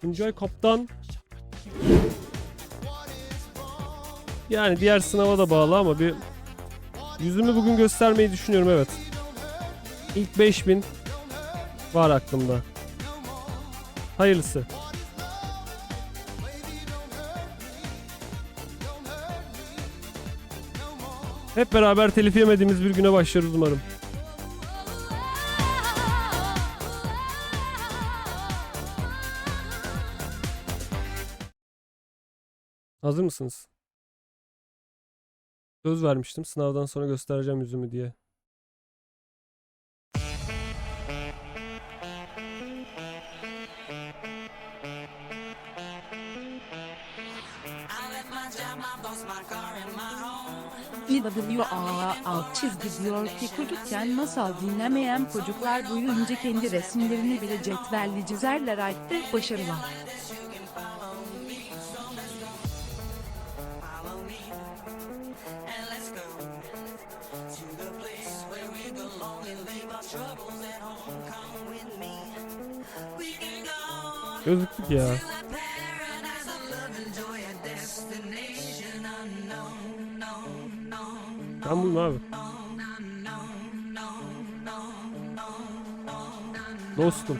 Tuncay Kaptan. Yani diğer sınava da bağlı ama bir yüzümü bugün göstermeyi düşünüyorum evet. İlk 5000 var aklımda. Hayırlısı. Hep beraber telif yemediğimiz bir güne başlarız umarım. Hazır mısınız? Söz vermiştim sınavdan sonra göstereceğim yüzümü diye. WAA alt çizgi diyor ki çocukken masal dinlemeyen çocuklar büyüyünce kendi resimlerini bile cetvelli çizerler ayette başarılar. Gözüktük ya. Ben buyum abi. Dostum.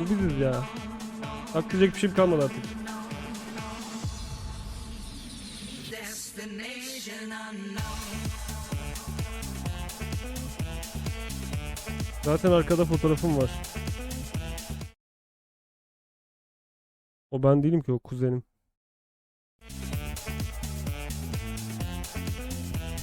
Bu biziz ya. Hakkıcak bir şey kalmadı artık. Zaten arkada fotoğrafım var. O ben değilim ki o kuzenim.